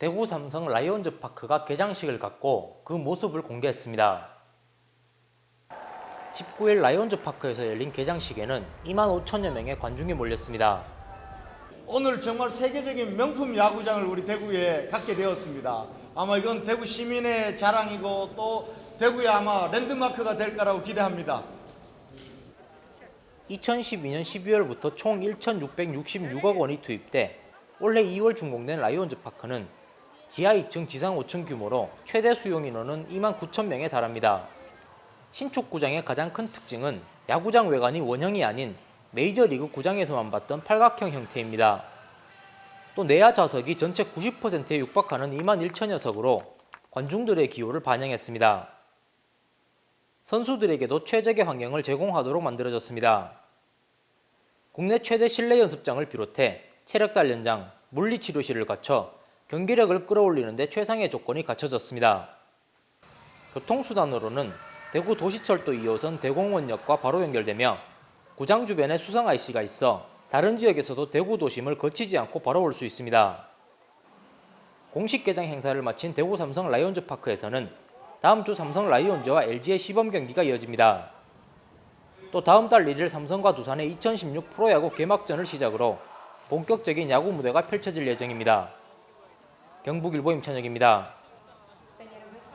대구 삼성 라이온즈 파크가 개장식을 갖고 그 모습을 공개했습니다. 19일 라이온즈 파크에서 열린 개장식에는 2만 5천여 명의 관중이 몰렸습니다. 오늘 정말 세계적인 명품 야구장을 우리 대구에 갖게 되었습니다. 아마 이건 대구 시민의 자랑이고 또 대구의 아마 랜드마크가 될 거라고 기대합니다. 2012년 12월부터 총 1,666억 원이 투입돼 올해 2월 준공된 라이온즈 파크는 지하 2층, 지상 5층 규모로 최대 수용 인원은 2만 9천 명에 달합니다. 신축 구장의 가장 큰 특징은 야구장 외관이 원형이 아닌 메이저리그 구장에서만 봤던 팔각형 형태입니다. 또 내야 좌석이 전체 90%에 육박하는 2만 1천 여 석으로 관중들의 기호를 반영했습니다. 선수들에게도 최적의 환경을 제공하도록 만들어졌습니다. 국내 최대 실내 연습장을 비롯해 체력 단련장, 물리치료실을 갖춰 경기력을 끌어올리는데 최상의 조건이 갖춰졌습니다. 교통수단으로는 대구 도시철도 2호선 대공원역과 바로 연결되며 구장 주변에 수성 IC가 있어 다른 지역에서도 대구 도심을 거치지 않고 바로 올 수 있습니다. 공식 개장 행사를 마친 대구 삼성 라이온즈 파크에서는 다음 주 삼성 라이온즈와 LG의 시범 경기가 이어집니다. 또 다음 달 1일 삼성과 두산의 2016 프로야구 개막전을 시작으로 본격적인 야구 무대가 펼쳐질 예정입니다. 경북일보 임찬혁입니다.